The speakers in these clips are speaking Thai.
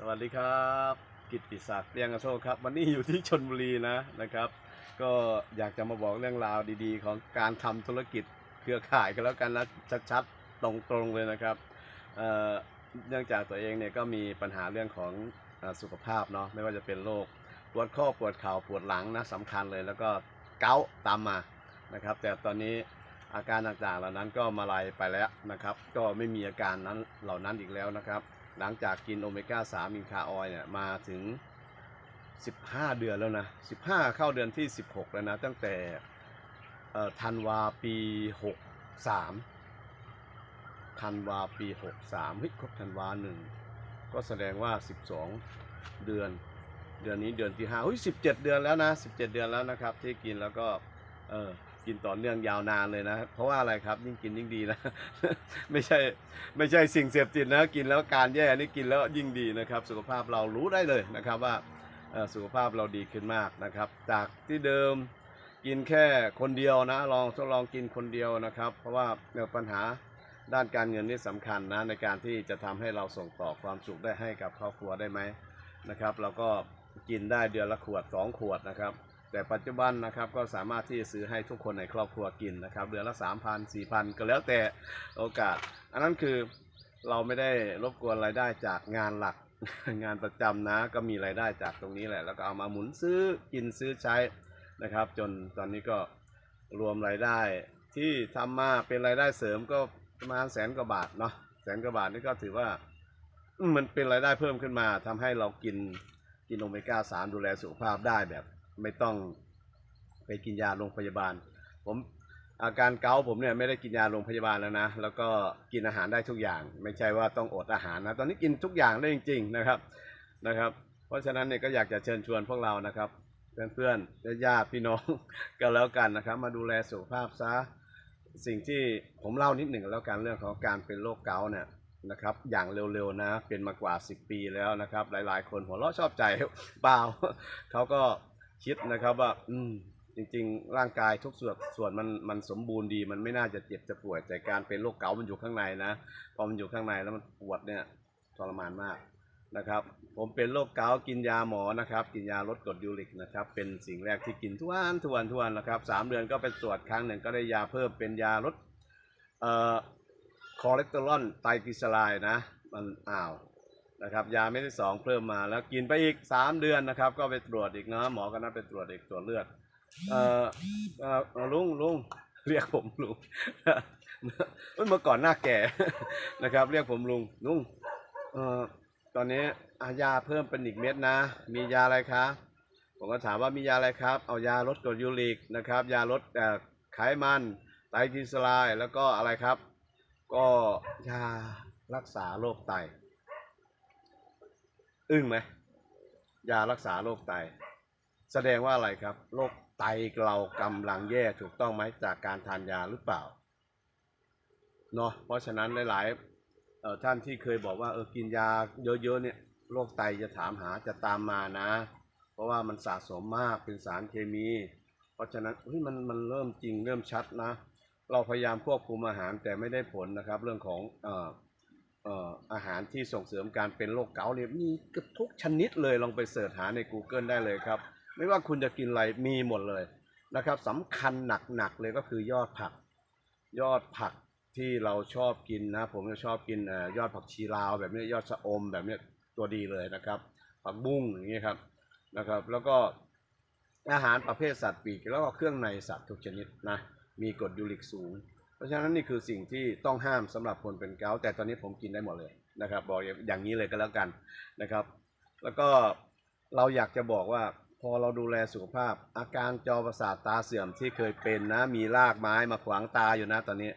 สวัสดีครับ กิตติศักดิ์เรียงกระโชคครับ วันนี้อยู่ที่ชนบุรีนะนะครับ ก็อยากจะมาบอกเรื่องราวดีๆ ของการทำธุรกิจเครือข่ายกันแล้วกันนะชัดๆตรงๆเลยนะครับเเนื่องจากตัวเองเนี่ยก็มีปัญหาเรื่องของอสุขภาพเนาะไม่ว่าจะเป็นโรคปวดข้อปวดเข่าปวดหลังนะสำคัญเลยแล้วก็เกาตามมานะครับ แต่ตอนนี้อาการต่างๆเหล่านั้นก็มาลายไปแล้วนะครับ ก็ไม่มีอาการนั้นเหล่านั้นอีกแล้วนะครับ หลังจากกินโอเมก้า3อินคาออยเนี่ยมาถึง 15 เดือนแล้วนะ 15 เข้าเดือนที่ 16 แล้วนะ ตั้งแต่ธันวาปี 63ธันวาปี 63เฮ้ยครบธันวาหนึ่งก็แสดงว่า 12 เดือน เดือนนี้เดือนที่5เฮ้ย17 เดือนแล้วนะ 17 เดือนแล้วนะครับ ที่กินแล้วก็เออ กินต่อเนื่องยาวนานเลยนะ เพราะว่าอะไรครับยิ่งกินยิ่งดีนะ ไม่ใช่ไม่ใช่สิ่งเสพติดนะกินแล้วการแย่นี่กินแล้วยิ่งดีนะครับ สุขภาพเรารู้ได้เลยนะครับว่าสุขภาพเราดีขึ้นมากนะครับ จากที่เดิมกินแค่คนเดียวนะลองทดลองกินคนเดียวนะครับ เพราะว่าเอ่อปัญหาด้านการเงินนี่สำคัญนะในการที่จะทำให้เราส่งต่อความสุขได้ให้กับครอบครัวได้ไหมนะครับ เราก็กินได้เดือนละขวด 2 ขวดนะครับ แต่ปัจจุบันนะครับก็สามารถที่จะซื้อให้ทุกคนในครอบครัวกินนะครับเดือนละ 3 0 0 0 4 0 0 0 ก็แล้วแต่โอกาส อันนั้นคือเราไม่ได้รบกวนรายได้จากงานหลักงานประจำนะก็มีรายได้จากตรงนี้แหละ แล้วก็เอามาหมุนซื้อกินซื้อใช้นะครับ จนตอนนี้ก็รวมรายได้ที่ทำมาเป็นรายได้เสริมก็ประมาณแสนกว่าบาทเนาะแสนกว่าบาทนี่ก็ถือว่ามมันเป็นรายได้เพิ่มขึ้นมาทำให้เรากินกินโอเมก้าสามดูแลสุขภาพได้แบบ ไม่ต้องไปกินยาโรงพยาบาล ผมอาการเกาผมเนี่ยไม่ได้กินยาโรงพยาบาลแล้วนะ แล้วก็กินอาหารได้ทุกอย่าง ไม่ใช่ว่าต้องอดอาหารนะ ตอนนี้กินทุกอย่างได้จริง ๆนะครับนะครับ เพราะฉะนั้นเนี่ยก็อยากจะเชิญชวนพวกเรานะครับ เพื่อนๆญาติพี่น้องก็แล้วกันนะครับ มาดูแลสุขภาพซะสิ่งที่ผมเล่านิดหนึ่งแล้วกันเรื่องของการเป็นโรคเกาต์เนี่ยนะครับ อย่างเร็วๆนะเป็นมากว่า 10 ปีแล้วนะครับ หลายๆ คนหัวเราะชอบใจเปล่าเขาก็ คิดนะครับว่า อืมจริง ๆ ร่างกายทุกส่วนส่วนมันมันสมบูรณ์ดี มันไม่น่าจะเจ็บจะป่วย แต่การเป็นโรคเกาต์มันอยู่ข้างในนะพอมันอยู่ข้างในแล้วมันปวดเนี่ยทรมานมากนะครับ ผมเป็นโรคเกาต์กินยาหมอนะครับ กินยาลดกรดยูริกนะครับ เป็นสิ่งแรกที่กินทุกวันทุกวันทุกวันนะครับสามเดือนก็ไปตรวจครั้งหนึ่งก็ได้ยาเพิ่มเป็นยาลดเอ่อคอเลสเตอรอลไตรกลีเซอไรด์นะ มันอ้าว นะครับยาเม็ดที่สองเพิ่มมาแล้วกินไปอีกสามเดือนนะครับ ก็ไปตรวจอีกเนาะหมอก็นัดไปตรวจอีกตรวจเลือดเอ่อเอ่อลุงลุงเรียกผมลุงเอ้ยเมื่อก่อนหน้าแก่นะครับ เรียกผมลุงลุงเอ่อตอนนี้อายาเพิ่มเป็นอีกเม็ดนะ มียาอะไรคะผมก็ถามว่ามียาอะไรครับ เอายาลดกรดยูริกนะครับ ยาลดไขมันไตรกลีเซอไรด์แล้วก็อะไรครับ ก็ยารักษาโรคไต อึ้งไหมยารักษาโรคไต แสดงว่าอะไรครับโรคไตเรากำลังแย่ถูกต้องไหมจากการทานยาหรือเปล่าเนาะเพราะฉะนั้นหลายๆท่านที่เคยบอกว่าเออกินยาเยอะๆเนี่ยโรคไตจะถามหาจะตามมานะ เพราะว่ามันสะสมมากเป็นสารเคมี เพราะฉะนั้นเฮ้ยมันมันเริ่มจริงเริ่มชัดนะ เราพยายามควบคุมอาหารแต่ไม่ได้ผลนะครับ เรื่องของอ่ อาหารที่ส่งเสริมการเป็นโรคเกาต์เนี่ยมีเกือบทุกชนิดเลยลองไปเสิร์ชหาใน Google ได้เลยครับ ไม่ว่าคุณจะกินอะไรมีหมดเลยนะครับสำคัญหนักๆเลยก็คือยอดผัก ยอดผักที่เราชอบกินนะ ผมจะชอบกินอยอดผักชีลาวแบบนี้ยอดชะอมแบบนี้ตัวดีเลยนะครับ ผักบุ้งอย่างเงี้ครับนะครับ แล้วก็อาหารประเภทสัตว์ปีกแล้วก็เครื่องในสัตว์ทุกชนิดนะมีกรดยูริกสูง เพราะฉะนั้นนี่คือสิ่งที่ต้องห้ามสำหรับคนเป็นเกาแต่ตอนนี้ผมกินได้หมดเลยนะครับ บอกอย่างนี้เลยก็แล้วกันนะครับ แล้วก็เราอยากจะบอกว่าพอเราดูแลสุขภาพ อาการจอประสาทตาเสื่อมที่เคยเป็นนะมีรากไม้มาขวางตาอยู่นะตอนนี้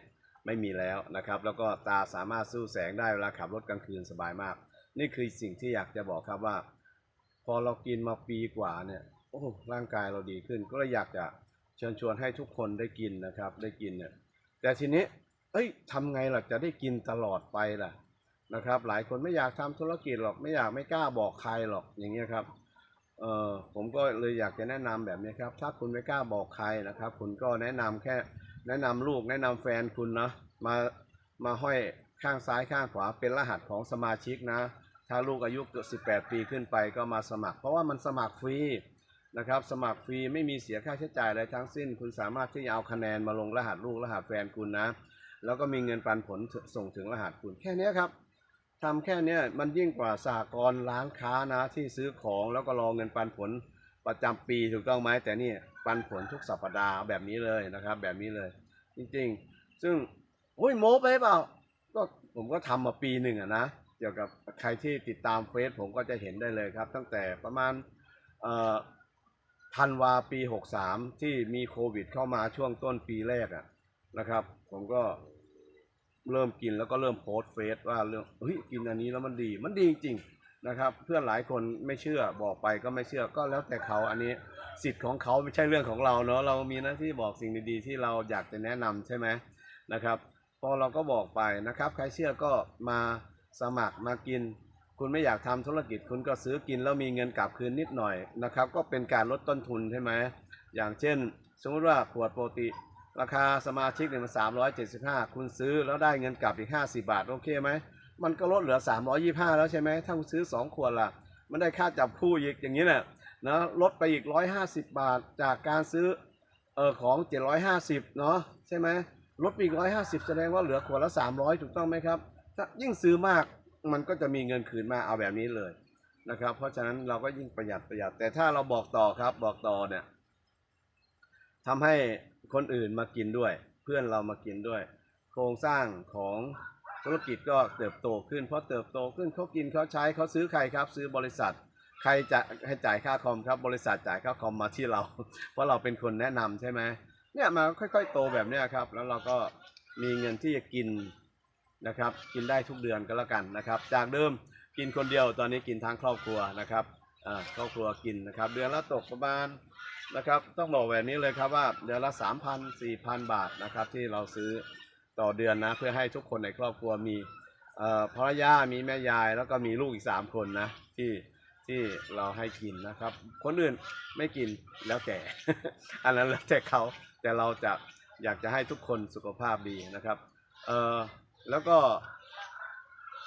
ไม่มีแล้วนะครับ แล้วก็ตาสามารถสู้แสงได้เวลาขับรถกลางคืนสบายมาก นี่คือสิ่งที่อยากจะบอกครับว่า พอเรากินมาปีกว่าเนี่ยโอ้ร่างกายเราดีขึ้น ก็เลยอยากจะเชิญชวนให้ทุกคนได้กินนะครับ ได้กินเนี่ย แต่ทีนี้ เอ้ยทำไงล่ะจะได้กินตลอดไปล่ะนะครับ หลายคนไม่อยากทำธุรกิจหรอกไม่อยากไม่กล้าบอกใครหรอกอย่างเงี้ยครับเออผมก็เลยอยากจะแนะนำแบบนี้ครับ ถ้าคุณไม่กล้าบอกใครนะครับ คุณก็แนะนำแค่แนะนำลูกแนะนำแฟนคุณนะมามาห้อยข้างซ้ายข้างขวาเป็นรหัสของสมาชิกนะ ถ้าลูกอายุเกิน18 ปีขึ้นไปก็มาสมัคร เพราะว่ามันสมัครฟรี นะครับ สมัครฟรีไม่มีเสียค่าใช้จ่ายอะไรทั้งสิ้น คุณสามารถที่จะเอาคะแนนมาลงรหัสลูกรหัสแฟนคุณนะ แล้วก็มีเงินปันผลส่งถึงรหัสคุณแค่นี้ครับทำแค่นี้มันยิ่งกว่าสหกรณ์ร้านค้านะที่ซื้อของแล้วก็รอเงินปันผลประจำปีถูกต้องไหมแต่นี่ปันผลทุกสัปดาห์แบบนี้เลยนะครับ แบบนี้เลย จริงๆ ซึ่งโอ้ยโม้ไปเปล่าก็ผมก็ทำมาปีหนึ่งอะนะเกี่ยวกับใครที่ติดตามเฟซผมก็จะเห็นได้เลยครับ ตั้งแต่ประมาณเอ่อ ธันวาปี 63 ที่มีโควิดเข้ามาช่วงต้นปีแรกอะนะครับ ผมก็เริ่มกินแล้วก็เริ่มโพสเฟซว่าเรื่องเฮ้ยกินอันนี้แล้วมันดีมันดีจริงๆนะครับ เพื่อนหลายคนไม่เชื่อบอกไปก็ไม่เชื่อก็แล้วแต่เขาอันนี้สิทธิ์ของเขาไม่ใช่เรื่องของเราเนาะเรามีหน้าที่บอกสิ่งดีๆ ที่เราอยากจะแนะนำใช่ไหมนะครับพอเราก็บอกไปนะครับ ใครเชื่อก็มาสมัครมากิน คุณไม่อยากทำธุรกิจคุณก็ซื้อกินแล้วมีเงินกลับคืนนิดหน่อยนะครับ ก็เป็นการลดต้นทุนใช่ไหมอย่างเช่น สมมติว่าขวดปกติ ราคาสมาชิกเนี่ยมันสามร้อยเจ็ดสิบห้าคุณซื้อแล้วได้เงินกลับอีกห้าสิบาทโอเคไหมมันก็ลดเหลือสามร้อยี่ห้าแล้วใช่ไหมถ้าคุณซื้อสองขวดล่ะมันได้ค่าจับคู่อีกอย่างนี้น่ะนะลดไปอีกร้อยห้าสิบบาทจากการซื้อเออของเจ็ดร้อยห้าสิบเนาะใช่ไหมลดไปอีกร้อยห้าสิบแสดงว่าเหลือขวดละสามร้อยถูกต้องไหมครับถ้ายิ่งซื้อมาก มันก็จะมีเงินคืนมาเอาแบบนี้เลยนะครับ เพราะฉะนั้นเราก็ยิ่งประหยัดประหยัด แต่ถ้าเราบอกต่อครับบอกต่อเนี่ยทำให้คนอื่นมากินด้วย เพื่อนเรามากินด้วย โครงสร้างของธุรกิจก็เติบโตขึ้นเพราะเติบโตขึ้นเขากินเขาใช้เขาซื้อใครครับ ซื้อบริษัท ใครจะให้จ่ายค่าคอมครับ บริษัทจ่ายค่าคอมมาที่เรา เพราะเราเป็นคนแนะนำใช่ไหมเนี่ยมาค่อย ๆ โตแบบนี้ครับ แล้วเราก็มีเงินที่จะกิน นะครับ กินได้ทุกเดือนก็แล้วกันนะครับ จากเดิมกินคนเดียวตอนนี้กินทั้งครอบครัวนะครับครอบครัวกินนะครับ เดือนละตกประมาณนะครับ ต้องบอกแบบนี้เลยครับว่าเดือนละ 3,000 4,000 บาทนะครับ ที่เราซื้อต่อเดือนนะเพื่อให้ทุกคนในครอบครัวมีพ่อภรรยามีแม่ยายแล้วก็มีลูกอีก 3 คนนะที่ที่เราให้กินนะครับ คนอื่นไม่กินแล้วแต่ อันนั้นแล้วแต่เขาแต่เราจะอยากจะให้ทุกคนสุขภาพดีนะครับ เอ่อ แล้วก็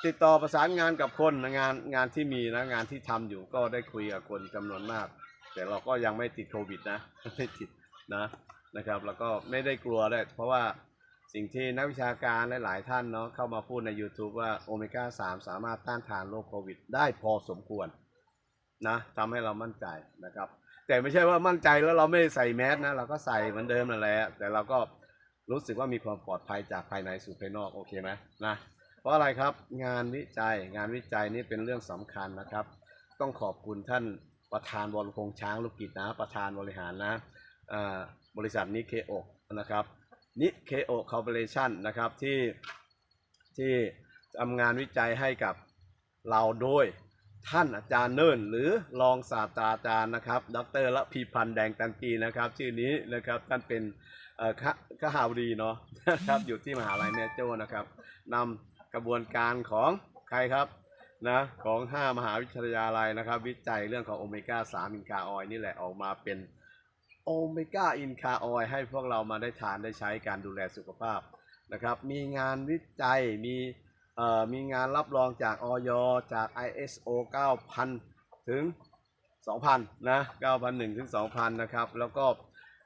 ติดต่อประสานงานกับคนนะงานงานที่มีนะงานที่ทำอยู่ก็ได้คุยกับคนจำนวนมาก แต่เราก็ยังไม่ติดโควิดนะไม่ติดนะนะครับ แล้วก็ไม่ได้กลัวเลยเพราะว่าสิ่งที่นักวิชาการหลาย ๆ ท่านเนาะเข้ามาพูดใน YouTube ว่าโอเมก้า 3 สามารถต้านทานโรคโควิด ได้พอสมควรนะทำให้เรามั่นใจนะครับ แต่ไม่ใช่ว่ามั่นใจแล้วเราไม่ใส่แมสนะเราก็ใส่เหมือนเดิมนั่นแหละแต่เราก็ รู้สึกว่ามีความปลอดภัยจากภายในสู่ภายนอกโอเคไหมนะเพราะอะไรครับงานวิจัยงานวิจัยนี่เป็นเรื่องสำคัญนะครับ ต้องขอบคุณท่านประธานวรพงษ์ช้างลูกกิจนะประธานบริหารนะบริษัทนิเคโอนะครับนิเคโอคอร์ปอเรชั่นนะครับที่ที่ทำงานวิจัยให้กับเราโดย ท่านอาจารย์เนิ่น หรือรองศาสตราจารย์นะครับ ดรละพีพันธ์แดงตันกีนะครับ ชื่อนี้นะครับท่านเป็นขะขหาวดีเนาะนะครับอยู่ที่มหาลัยแม่โจ้นะครับนำกระบวนการของใครครับนะของ 5 มหาวิทยาลัยนะครับ วิจัยเรื่องของโอเมก้า3อินคาออยนี่แหละออกมาเป็นโอเมก้าอินคาออยให้พวกเรามาได้ทานได้ใช้การดูแลสุขภาพนะครับ มีงานวิจัยมี มีงานรับรองจากออยจาก ISO 9000 ถึง 2,000 นะ 9,001 ถึง 2,000 นะครับ แล้วก็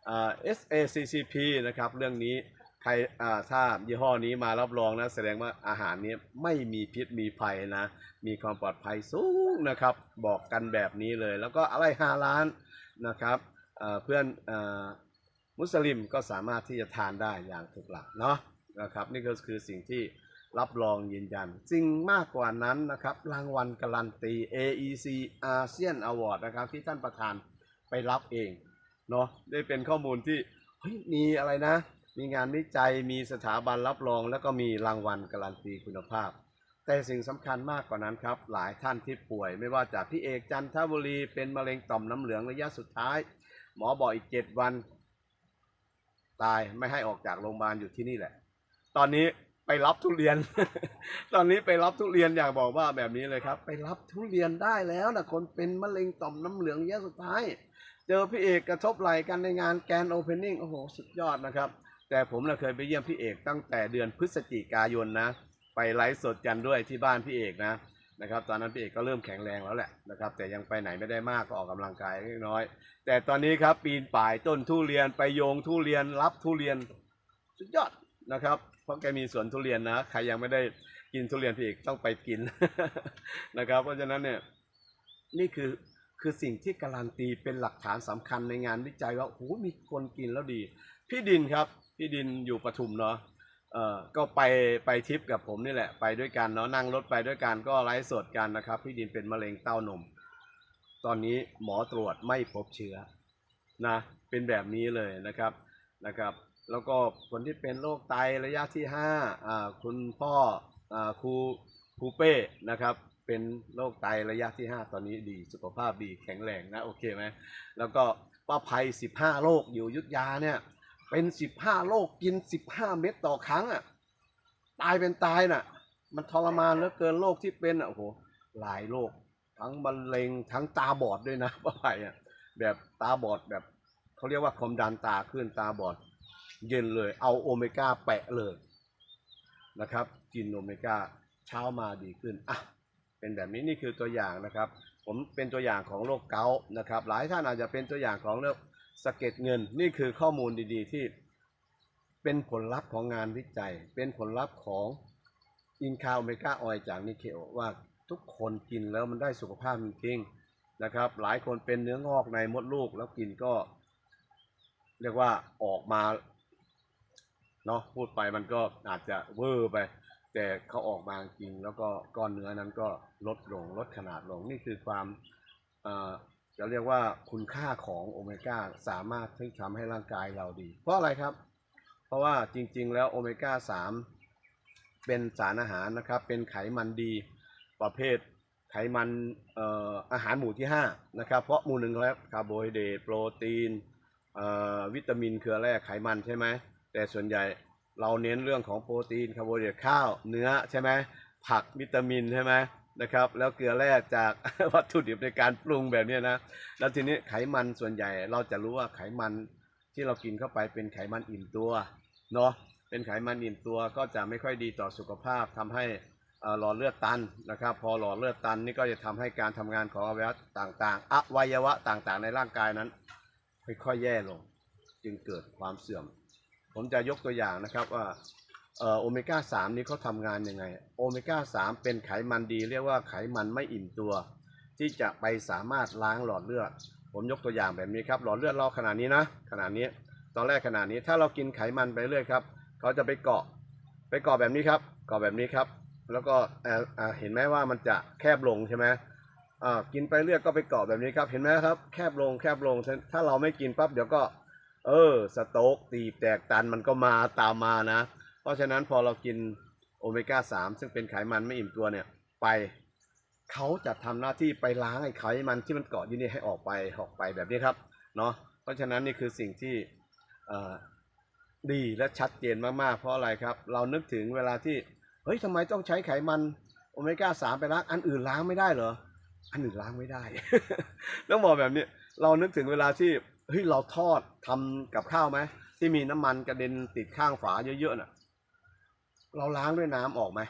เอ่อ SACCP นะครับ เรื่องนี้ใครอ่าถ้ายี่ห้อนี้มารับรองนะ แสดงว่าอาหารนี้ไม่มีพิษมีภัยนะ มีความปลอดภัยสูงนะครับ บอกกันแบบนี้เลย แล้วก็อะไรฮาล้านนะครับเอ่อเพื่อนเอ่อมุสลิมก็สามารถที่จะทานได้อย่างถูกหลักเนาะนะครับ นี่ก็คือสิ่งที่ รับรองยืนยันสิ่งมากกว่านั้นนะครับ รางวัลการันตี AEC ASEAN Award นะครับ ที่ท่านประธานไปรับเองเนาะได้เป็นข้อมูลที่เฮ้ยมีอะไรนะ มีงานวิจัยมีสถาบันรับรอง แล้วก็มีรางวัลการันตีคุณภาพ แต่สิ่งสำคัญมากกว่านั้นครับ หลายท่านที่ป่วย ไม่ว่าจากพี่เอกจันทบุรีเป็นมะเร็งต่อมน้ำเหลืองระยะสุดท้าย หมอบอกอีกเจ็ดวัน ตายไม่ให้ออกจากโรงพยาบาลอยู่ที่นี่แหละ ตอนนี้ ไปรับทุเรียน ตอนนี้ไปรับทุเรียนอยากบอกว่าแบบนี้เลยครับ ไปรับทุเรียนได้แล้วนะคนเป็นมะเร็งต่อมน้ำเหลืองระยะสุดท้าย เจอพี่เอกกระทบไหลกันในงานแกนโอเพนนิ่งโอ้โหสุดยอดนะครับ แต่ผมน่ะเคยไปเยี่ยมพี่เอกตั้งแต่เดือนพฤศจิกายนนะ ไปไลฟ์สดกันด้วยที่บ้านพี่เอกนะนะครับตอนนั้นพี่เอกก็เริ่มแข็งแรงแล้วแหละนะครับแต่ยังไปไหนไม่ได้มากก็ออกกำลังกายเล็กน้อย แต่ตอนนี้ครับปีนป่ายต้นทุเรียนไปโยงทุเรียนรับทุเรียนสุดยอดนะครับ ราะแกมีสวนทุเรียนนะ ใครยังไม่ได้กินทุเรียนพี่เอกต้องไปกินนะครับ เพราะฉะนั้นเนี่ยนี่คือคือสิ่งที่การันตีเป็นหลักฐานสำคัญในงานวิจัยว่าโอ้โหมีคนกินแล้วดี พี่ดินครับ พี่ดินอยู่ปทุมเนาะเอ่อก็ไปไปทริปกับผมนี่แหละไปด้วยกันเนาะนั่งรถไปด้วยกันก็ไลฟ์สดกันนะครับ พี่ดินเป็นมะเร็งเต้านม ตอนนี้หมอตรวจไม่พบเชื้อนะเป็นแบบนี้เลยนะครับนะครับ แล้วก็คนที่เป็นโรคไตระยะที่ห้าอ่าคุณพ่ออ่าครูครูเป้นะครับเป็นโรคไตระยะที่ห้าตอนนี้ดีสุขภาพดีแข็งแรงนะโอเคไหมแล้วก็ป้าภัยสิบห้าโรคอยู่ยุทธยาเนี่ยเป็นสิบห้าโรคกินสิบห้าเม็ดต่อครั้งอะตายเป็นตายน่ะมันทรมานเหลือเกินโรคที่เป็นอะโอ้โหหลายโรคทั้งมะเร็งทั้งตาบอดด้วยนะป้าภัยอะแบบตาบอดแบบเขาเรียกว่าความดันตาขึ้นตาบอด เย็นเลย เอาโอเมก้าแปะเลยนะครับ กินโอเมก้าเช้ามาดีขึ้นอะเป็นแบบนี้นี่คือตัวอย่างนะครับ ผมเป็นตัวอย่างของโรคเกาต์นะครับ หลายท่านอาจจะเป็นตัวอย่างของโรคสะเก็ดเงิน นี่คือข้อมูลดีๆ ที่เป็นผลลัพธ์ของงานวิจัย เป็นผลลัพธ์ของอินคาโอเมก้าออยจากนิเคโอว่าทุกคนกินแล้วมันได้สุขภาพจริงๆนะครับ หลายคนเป็นเนื้องอกในมดลูกแล้วกินก็ เรียกว่าออกมา เนาะพูดไปมันก็อาจจะเวอร์ไป แต่เขาออกมาจริง แล้วก็ก้อนเนื้อนั้นก็ลดลงลดขนาดลงนี่คือความจะเรียกว่าคุณค่าของโอเมก้าสามารถที่ทำให้ร่างกายเราดี เพราะอะไรครับ เพราะว่าจริง ๆ แล้วโอเมก้า3เป็นสารอาหารนะครับ เป็นไขมันดีประเภทไขมันอออาหารหมู่ที่5นะครับ เพราะหมู่หนึ่งแล้วคาร์โบไฮเดรตโปรตีนออวิตามินเคือแร่ไขมันใช่ไหม แต่ส่วนใหญ่เราเน้นเรื่องของโปรตีนคาร์โบไฮเดรตข้าวเนื้อใช่ไหมผักวิตามินใช่ไหมนะครับแล้วเกลือแร่จากวัตถุดิบในการปรุงแบบนี้นะแล้วทีนี้ไขมันส่วนใหญ่เราจะรู้ว่าไขมันที่เรากินเข้าไปเป็นไขมันอิ่มตัวเนาะเป็นไขมันอิ่มตัวก็จะไม่ค่อยดีต่อสุขภาพทำให้เอ่อหลอดเลือดตันนะครับ พอหลอดเลือดตันนี่ก็จะทำให้การทำงานของอวัยวะต่างๆอวัยวะต่างๆ ในร่างกายนั้น ค่อยๆแย่ลง จึงเกิดความเสื่อม ผมจะยกตัวอย่างนะครับว่าโอเมก้า3นี้เขาทำงานยังไง โอเมก้า3เป็นไขมันดี เรียกว่าไขมันไม่อิ่มตัว ที่จะไปสามารถล้างหลอดเลือด ผมยกตัวอย่างแบบนี้ครับ หลอดเลือดเราขนาดนี้นะ ขนาดนี้ ตอนแรกขนาดนี้ ถ้าเรากินไขมันไปเรื่อยครับ เขาจะไปเกาะ ไปเกาะแบบนี้ครับ เกาะแบบนี้ครับ แล้วก็เห็นไหมว่ามันจะแคบลงใช่ไหมกินไปเรื่อยก็ไปเกาะแบบนี้ครับ เห็นไหมครับ แคบลง แคบลง ถ้าเราไม่กินปั๊บเดี๋ยวก็ เออ สโต๊กตีบแตกตันมันก็มาตามมานะ เพราะฉะนั้นพอเรากินโอเมก้า 3 ซึ่งเป็นไขมันไม่อิ่มตัวเนี่ย ไปเขาจะทำหน้าที่ไปล้างไอ้ไขมันที่มันเกาะอยู่นี่ให้ออกไปออกไปแบบนี้ครับเนาะเพราะฉะนั้นนี่คือสิ่งที่ดีและชัดเจนมากๆ เพราะอะไรครับ เรานึกถึงเวลาที่เฮ้ยทำไมต้องใช้ไขมันโอเมก้าสามไปล้างอันอื่นล้างไม่ได้เหรอ อันอื่นล้างไม่ได้ต้องบอกแบบนี้เรานึกถึงเวลาที่ เฮ้ยเราทอดทำกับข้าวไหมที่มีน้ำมันกระเด็นติดข้างฝาเยอะๆน่ะ เราล้างด้วยน้ำออกไหม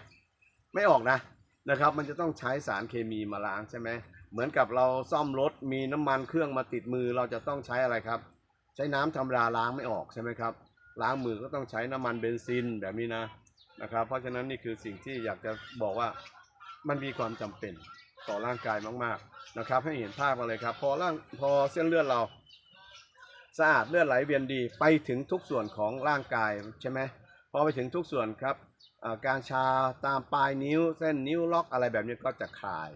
ไม่ออกนะนะครับ มันจะต้องใช้สารเคมีมาล้างใช่ไหมเหมือนกับเราซ่อมรถมีน้ำมันเครื่องมาติดมือเราจะต้องใช้อะไรครับ ใช้น้ำธรรมดาล้างไม่ออกใช่ไหมครับ ล้างมือก็ต้องใช้น้ำมันเบนซินแบบนี้นะนะครับ เพราะฉะนั้นนี่คือสิ่งที่อยากจะบอกว่ามันมีความจำเป็นต่อร่างกายมากๆนะครับ ให้เห็นภาพมาเลยครับ พอร่างพอเส้นเลือดเรา สะอาดเลือดไหลเวียนดีไปถึงทุกส่วนของร่างกายใช่ไหมพอไปถึงทุกส่วนครับาการชาตามปลายนิ้วเส้นนิ้วล็อกอะไรแบบนี้ก็จะคลาย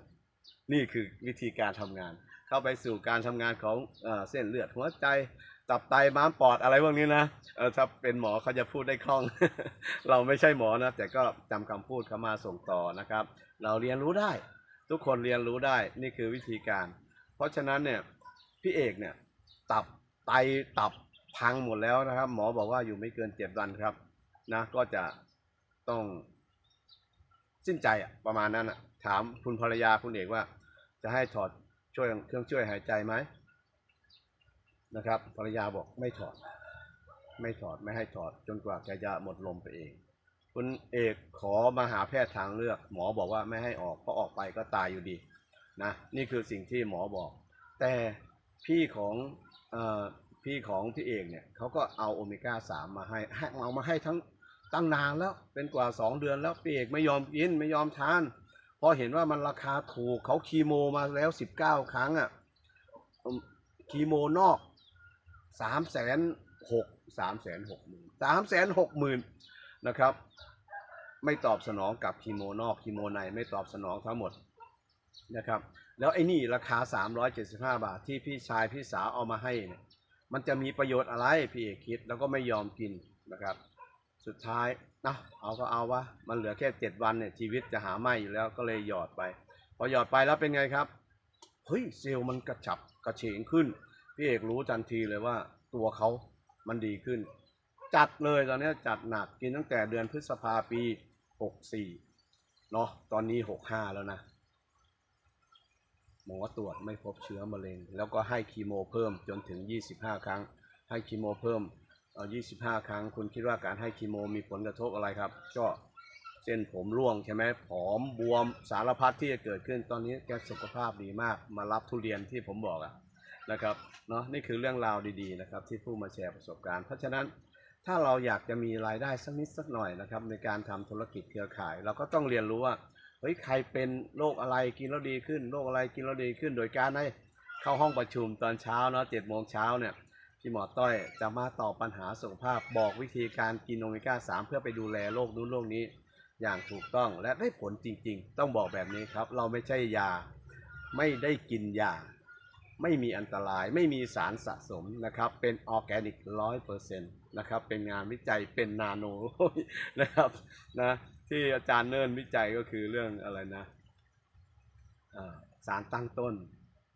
นี่คือวิธีการทำงาน เข้าไปสู่การทำงานของเอ่อเส้นเลือดหัวใจ ตับไตม้ามปอดอะไรพวกนี้นะถ้าเป็นหมอเขาจะพูดได้คล่อง เราไม่ใช่หมอนะ แต่ก็จำคำพูดเขามาส่งต่อนะครับ เราเรียนรู้ได้ ทุกคนเรียนรู้ได้นี่คือวิธีการ เพราะฉะนั้นเนี่ยพี่เอกเนี่ยตับ ไตตับพังหมดแล้วนะครับ หมอบอกว่าอยู่ไม่เกินเจ็ดวันครับนะ ก็จะต้องสิ้นใจอะประมาณนั้นอะถามคุณภรรยาคุณเอกว่า จะให้ถอดช่วยเครื่องช่วยหายใจไหมนะครับ ภรรยาบอกไม่ถอด ไม่ถอดไม่ให้ถอดจนกว่าแกจะหมดลมไปเอง คุณเอกขอมาหาแพทย์ทางเลือก หมอบอกว่าไม่ให้ออกเพราะออกไปก็ตายอยู่ดีนะนี่คือสิ่งที่หมอบอก แต่พี่ของ พี่ของพี่เอกเนี่ยเขาก็เอาโอเมก้าสามมาให้เอามาให้ทั้งตั้งนานแล้วเป็นกว่าสองเดือนแล้วพี่เอกไม่ยอมกินไม่ยอมทานเพราะเห็นว่ามันราคาถูกเขาคีโมมาแล้วสิบเก้าครั้งอะคีโมนอกสามแสนหกสามแสนหกหมื่นสามแสนหกหมื่นนะครับ ไม่ตอบสนองกับคีโมนอกคีโมในไม่ตอบสนองทั้งหมดนะครับ แล้วไอ้นี่ราคา 375 บาทที่พี่ชายพี่สาวเอามาให้เนี่ยมันจะมีประโยชน์อะไรพี่เอกคิดแล้วก็ไม่ยอมกินนะครับ สุดท้ายนะเอาก็เอาวะมันเหลือแค่ 7 วันเนี่ยชีวิตจะหาไม่อยู่แล้วก็เลยหยอดไป พอหยอดไปแล้วเป็นไงครับเฮ้ยเซลล์มันกระฉับกระเฉงขึ้น พี่เอกรู้ทันทีเลยว่าตัวเขามันดีขึ้น จัดเลยตอนนี้จัดหนักกินตั้งแต่เดือนพฤษภาปี 64เนาะตอนนี้ 65 แล้วนะ หมอตรวจไม่พบเชื้อมะเร็ง แล้วก็ให้คีโมเพิ่มจนถึง 25 ครั้ง ให้คีโมเพิ่มเอ่อ25 ครั้ง คุณคิดว่าการให้คีโมมีผลกระทบอะไรครับ ก็เส้นผมร่วงใช่ไหมผอมบวมสารพัดที่จะเกิดขึ้นตอนนี้แกสุขภาพดีมากมารับทุเรียนที่ผมบอกอะนะครับเนาะนี่คือเรื่องราวดีๆนะครับที่ผู้มาแชร์ประสบการณ์ เพราะฉะนั้นถ้าเราอยากจะมีรายได้สักนิดสักหน่อยนะครับในการทำธุรกิจเครือข่าย เราก็ต้องเรียนรู้ว่า เฮ้ยใครเป็นโรคอะไรกินแล้วดีขึ้นโรคอะไรกินแล้วดีขึ้น โดยการให้เข้าห้องประชุมตอนเช้าเนาะเจ็ดโมงเช้าเนี่ยพี่หมอต้อยจะมาตอบปัญหาสุขภาพบอกวิธีการกินโอเมก้าสามเพื่อไปดูแลโรคนู้นโรคนี้ อย่างถูกต้องและได้ผลจริง ๆ ต้องบอกแบบนี้ครับ เราไม่ใช่ยาไม่ได้กินยาไม่มีอันตรายไม่มีสารสะสมนะครับ เป็นออร์แกนิกร้อยเปอร์เซ็นต์นะครับ เป็นงานวิจัยเป็นนาโนนะครับนะ ที่อาจารย์เนินวิจัยก็คือเรื่องอะไรนะสารตั้งต้น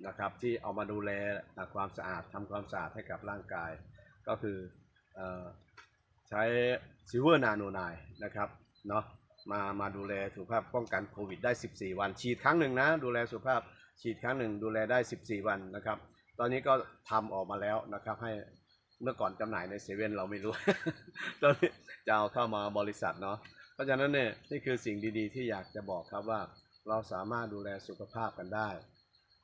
นะครับที่เอามาดูแลความสะอาดทำความสะอาดให้กับร่างกาย ก็คือออใช้ซิลเวอร์นาโนไนนะครับเนาะมามาดูแลสุขภาพป้องกันโควิดได้ 14 วัน ฉีดครั้งหนึ่งนะดูแลสุขภาพฉีดครั้งหนึ่งดูแลได้ 14 วันนะครับ ตอนนี้ก็ทำออกมาแล้วนะครับ ให้เมื่อก่อนจำหน่ายในเซเว่นเราไม่รู้ ตอนนี้จะเอาเข้ามาบริษัทเนาะ เพราะฉะนั้นเนี่ยนี่คือสิ่งดีๆ ที่อยากจะบอกครับว่าเราสามารถดูแลสุขภาพกันได้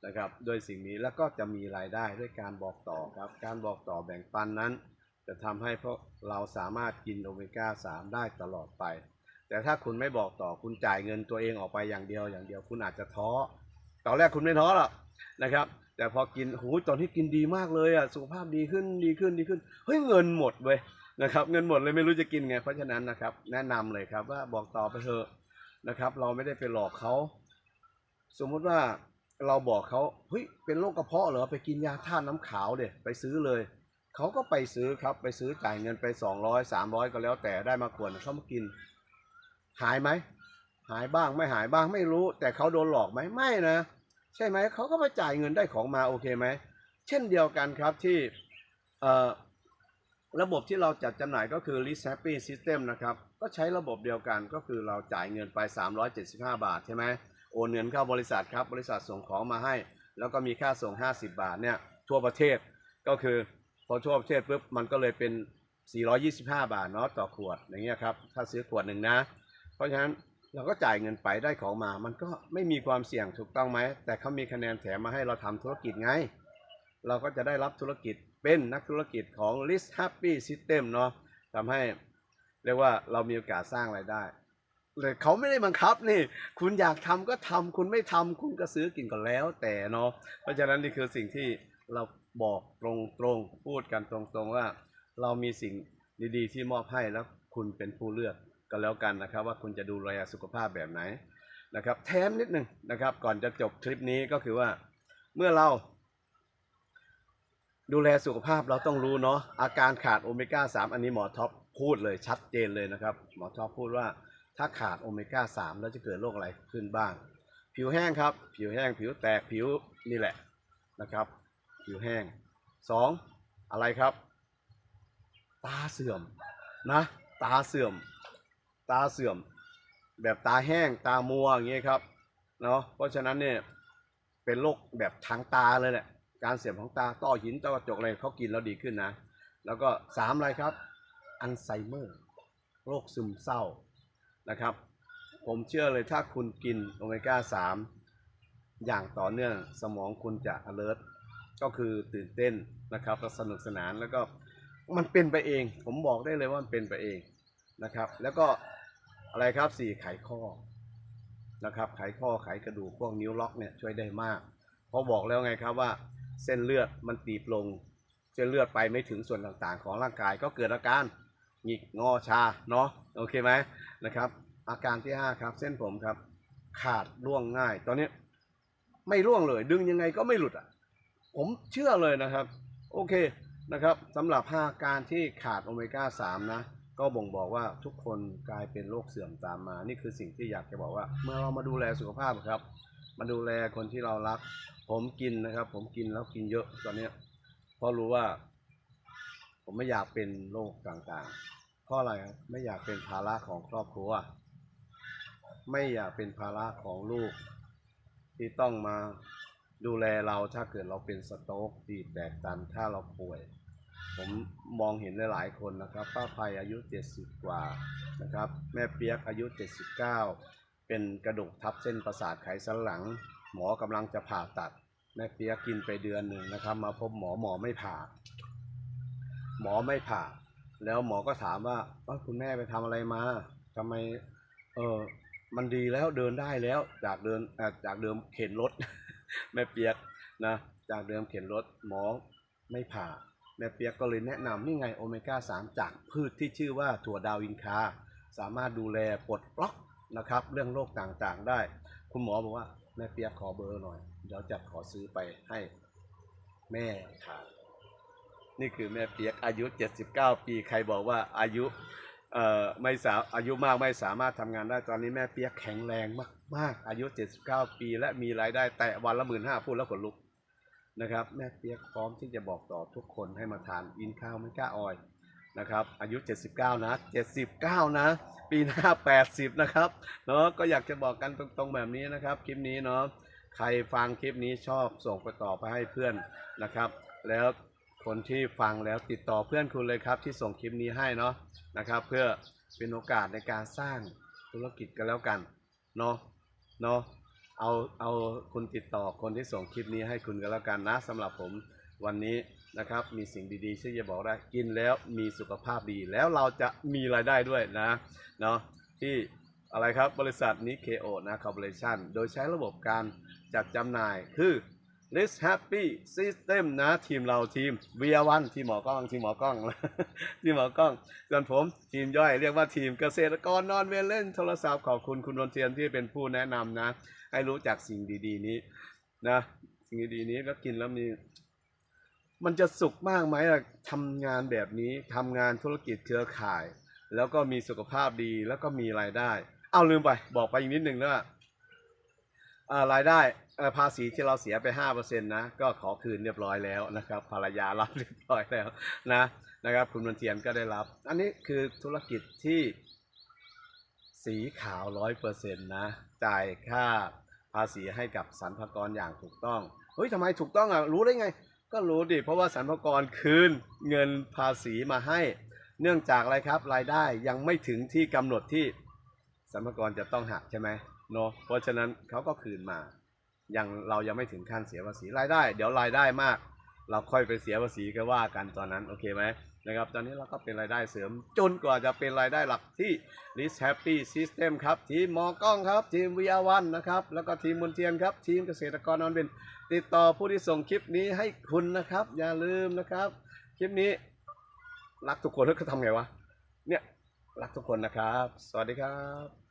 นะครับโดยสิ่งนี้แล้วก็จะมีรายได้ด้วยการบอกต่อครับ การบอกต่อแบ่งปันนั้น จะทำให้พวกเราสามารถกินโอเมก้า 3 ได้ตลอดไป แต่ถ้าคุณไม่บอกต่อคุณจ่ายเงินตัวเองออกไปอย่างเดียวอย่างเดียวคุณอาจจะท้อตอนแรกคุณไม่ท้อหรอกนะครับ แต่พอกินโอ้ยตอนที่กินดีมากเลยอะสุขภาพดีขึ้นดีขึ้นดีขึ้นเฮ้ยเงินหมดเว้ย นะครับเงินหมดเลยไม่รู้จะกินไงเพราะฉะนั้นนะครับ แนะนำเลยครับว่าบอกต่อไปเถอะนะครับ เราไม่ได้ไปหลอกเขาสมมุติว่าเราบอกเขาเฮ้ยเป็นโรคกระเพาะเหรอไปกินยาธาตุน้ำขาวเด็ไปซื้อเลยเขาก็ไปซื้อครับไปซื้อจ่ายเงินไปสองร้อยสามร้อยก็แล้วแต่ได้มาขวดเขามากิน หายไหมหายบ้างไม่หายบ้างไม่รู้ แต่เขาโดนหลอกไหมไม่นะ ใช่ไหมเขาก็มาจ่ายเงินได้ของมาโอเคไหมเช่นเดียวกันครับที่เอ่อ ระบบที่เราจัดจำหน่ายก็คือ list happy system นะครับ ก็ใช้ระบบเดียวกันก็คือเราจ่ายเงินไป 375 บาทใช่ไหมโอนเงินเข้าบริษัทครับ บริษัทส่งของมาให้ แล้วก็มีค่าส่ง 50 บาทเนี่ยทั่วประเทศก็คือพอทั่วประเทศปุ๊บมันก็เลยเป็น 425 บาทเนาะต่อขวดอย่างเงี้ยครับถ้าซื้อขวดหนึ่งนะ เพราะฉะนั้นเราก็จ่ายเงินไปได้ของมา มันก็ไม่มีความเสี่ยงถูกต้องไหม แต่เขามีคะแนนแถมมาให้เราทำธุรกิจไง เราก็จะได้รับธุรกิจ เป็นนักธุรกิจของ List Happy System เนาะทำให้เรียกว่าเรามีโอกาสสร้างรายได้เลยเขาไม่ได้บังคับนี่ คุณอยากทำก็ทำคุณไม่ทำคุณก็ซื้อกินก็แล้วแต่เนาะเพราะฉะนั้นนี่คือสิ่งที่เราบอกตรงๆพูดกันตรงๆว่า เรามีสิ่งดีๆ ที่มอบให้แล้วคุณเป็นผู้เลือกก็แล้วกันนะครับ ว่าคุณจะดูแลสุขภาพแบบไหนนะครับ แถมนิดนึงนะครับ ก่อนจะจบคลิปนี้ก็คือว่า เมื่อเรา ดูแลสุขภาพเราต้องรู้เนาะอาการขาดโอเมก้า 3 อันนี้หมอท็อปพูดเลยชัดเจนเลยนะครับ หมอท็อปพูดว่าถ้าขาดโอเมก้า 3 แล้วจะเกิดโรคอะไรขึ้นบ้าง ผิวแห้งครับ ผิวแห้งผิวแตกผิวนี่แหละนะครับ ผิวแห้งสองอะไรครับ ตาเสื่อมนะตาเสื่อม ตาเสื่อม แบบตาแห้งตามัวอย่างเงี้ยครับเนาะเพราะฉะนั้นเนี่ยเป็นโรคแบบทางตาเลยแหละ การเสื่อมของตาต้อหินต้อกระจกอะไรเขากินแล้วดีขึ้นนะ แล้วก็สามอะไรครับอัลไซเมอร์โรคซึมเศร้านะครับ ผมเชื่อเลยถ้าคุณกินโอเมก้า3 อย่างต่อเนื่องสมองคุณจะ alert ก็คือตื่นเต้นนะครับและสนุกสนานแล้วก็มันเป็นไปเอง ผมบอกได้เลยว่ามันเป็นไปเองนะครับ แล้วก็อะไรครับสี่ไขข้อนะครับ ไขข้อไขกระดูกพวกนิ้วล็อกเนี่ยช่วยได้มาก เพราะบอกแล้วไงครับว่า เส้นเลือดมันตีบลง เส้นเลือดไปไม่ถึงส่วนต่างๆ ของร่างกายก็เกิดอาการหงิกงอชาเนาะโอเคไหมนะครับ อาการที่ 5 ครับ เส้นผมครับ ขาดร่วงง่าย ตอนนี้ไม่ร่วงเลย ดึงยังไงก็ไม่หลุดอะผมเชื่อเลยนะครับ โอเคนะครับสำหรับ5อาการที่ขาดโอเมก้า3นะก็บ่งบอกว่าทุกคนกลายเป็นโรคเสื่อมตามมา นี่คือสิ่งที่อยากจะบอกว่า เมื่อเรามาดูแลสุขภาพครับ มาดูแลคนที่เรารัก ผมกินนะครับ ผมกินแล้วกินเยอะตอนเนี้ยเพราะรู้ว่า ผมไม่อยากเป็นโรคต่างๆเพราะอะไรไม่อยากเป็นภาระของครอบครัว ไม่อยากเป็นภาระของลูก ที่ต้องมาดูแลเราถ้าเกิดเราเป็นสโตรกตีแตกตันถ้าเราป่วย ผมมองเห็นหลายๆคนนะครับ ป้าภัยอายุ 70 กว่านะครับ แม่เปียกอายุ 79 เป็นกระดูกทับเส้นประสาทไขสันหลัง หมอกำลังจะผ่าตัด แม่เปียกกินไปเดือนหนึ่งนะครับ มาพบหมอหมอไม่ผ่า หมอไม่ผ่า แล้วหมอก็ถามว่าเอ้าคุณแม่ไปทำอะไรมาทำไมเออมันดีแล้วเดินได้แล้วจากเดินอ่อจากเดิมเข็นรถ แม่เปียกนะจากเดิมเข็นรถหมอไม่ผ่าแม่เปียกก็เลยแนะนำนี่ไงโอเมก้า 3 จากพืชที่ชื่อว่าถั่วดาวอินคา สามารถดูแลปลดล็อก นะครับ เรื่องโรคต่างๆได้ คุณหมอบอกว่าแม่เปียกขอเบอร์หน่อย เดี๋ยวจะขอซื้อไปให้แม่ทานนี่คือแม่เปียกอายุ 79 ปีใครบอกว่าอายุเอ่อไม่สาอายุมากไม่สามารถทำงานได้ตอนนี้แม่เปียกแข็งแรงมากๆ อายุ 79 ปี และมีรายได้แต่วันละหมื่นห้าพูดแล้วขนลุกนะครับ แม่เปียกพร้อมที่จะบอกต่อทุกคนให้มาทานอินข้าวไม่กล้าออย นะครับอายุ 79 นะ 79 นะ ปีหน้า 80 นะครับเนาะก็อยากจะบอกกันตรงๆแบบนี้นะครับ คลิปนี้เนาะใครฟังคลิปนี้ชอบส่งไปต่อไปให้เพื่อนนะครับ แล้วคนที่ฟังแล้วติดต่อเพื่อนคุณเลยครับ ที่ส่งคลิปนี้ให้เนาะนะครับ เพื่อเป็นโอกาสในการสร้างธุรกิจกันแล้วกันเนาะเนาะเอาเอาคุณติดต่อคนที่ส่งคลิปนี้ให้คุณกันแล้วกันนะสำหรับผมวันนี้ นะครับ มีสิ่งดีๆที่จะบอกได้กินแล้วมีสุขภาพดี แล้วเราจะมีรายได้ด้วยนะเนาะที่อะไรครับบริษัทนิเคโอนะคอร์ปอเรชั่นโดยใช้ระบบการจัดจำหน่ายคือ List Happy System นะ ทีมเราทีม VR1 ทีมหมอกล้องทีมหมอกล้อง ทีมหมอกล้อง ส่วนผมทีมย่อยเรียกว่าทีมเกษตรกรนอนเวรเล่นโทรศัพท์ขอบคุณคุณนนเทียนที่เป็นผู้แนะนำนะ ให้รู้จักสิ่งดีๆนี้นะ สิ่งดีๆนี้แล้วกินแล้วมี มันจะสุขมากไหมอะทำงานแบบนี้ทำงานธุรกิจเครือข่าย แล้วก็มีสุขภาพดีแล้วก็มีรายได้ เอาลืมไปบอกไปอีกนิดหนึ่งนะว่ารายได้ภาษีที่เราเสียไปห้าเปอร์เซ็นต์นะก็ขอคืนเรียบร้อยแล้วนะครับภรรยารับเรียบร้อยแล้วนะนะครับ คุณมันเทียนก็ได้รับ อันนี้คือธุรกิจที่สีขาวร้อยเปอร์เซ็นต์นะ จ่ายค่าภาษีให้กับสรรพากรอย่างถูกต้อง เฮ้ยทำไมถูกต้องอะ รู้ได้ไง ก็รู้ดิเพราะว่าสรรพากรคืนเงินภาษีมาให้ เนื่องจากอะไรครับรายได้ยังไม่ถึงที่กำหนดที่สรรพากรจะต้องหักใช่ไหมเนาะเพราะฉะนั้นเขาก็คืนมายังเรายังไม่ถึงขั้นเสียภาษีรายได้ เดี๋ยวรายได้มาก เราค่อยไปเสียภาษีก็ว่ากันตอนนั้นโอเคไหมนะครับตอนนี้เราก็เป็นรายได้เสริมจนกว่าจะเป็นรายได้หลักที่ List Happy System ครับ ทีมมอกล้องครับ ทีม VR1 นะครับ แล้วก็ทีมมนเทียนครับ ทีมเกษตรกรนอนเป็น ติดต่อผู้ที่ส่งคลิปนี้ให้คุณนะครับ อย่าลืมนะครับ คลิปนี้ รักทุกคนแล้วก็ทำไงวะเนี่ยรักทุกคนนะครับ สวัสดีครับ